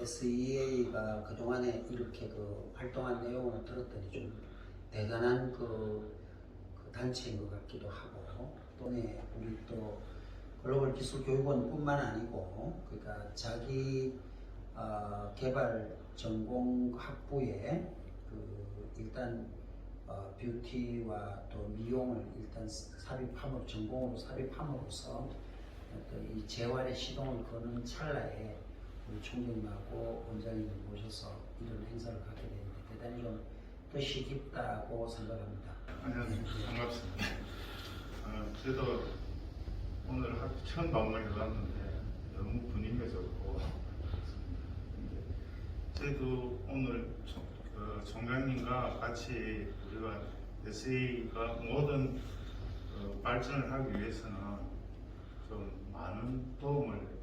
SEA가 그동안에 이렇게 그 활동한 내용을 들었더니 좀 대단한 그, 그 단체인 것 같기도 하고 또 네, 우리 또 글로벌 기술 교육원뿐만 아니고 그러니까 자기 어, 개발 전공 학부에 그 일단 어, 뷰티와 또 미용을 일단 삽입함으로 전공으로 삽입함으로써 어떤 이 재활의 시동을 거는 찰나에 우리 총장님하고 원장님을 모셔서 이런 행사를 하게 되는데 대단히 좀 뜻이 깊다고 생각합니다. 안녕하세요. 반갑습니다. 어, 저도 오늘 학 처음 방문을 해봤는데 너무 분위기가 좋고 저희도 오늘 총, 그 총장님과 같이 우리가 SA가 모든 어, 발전을 하기 위해서는 좀 많은 도움을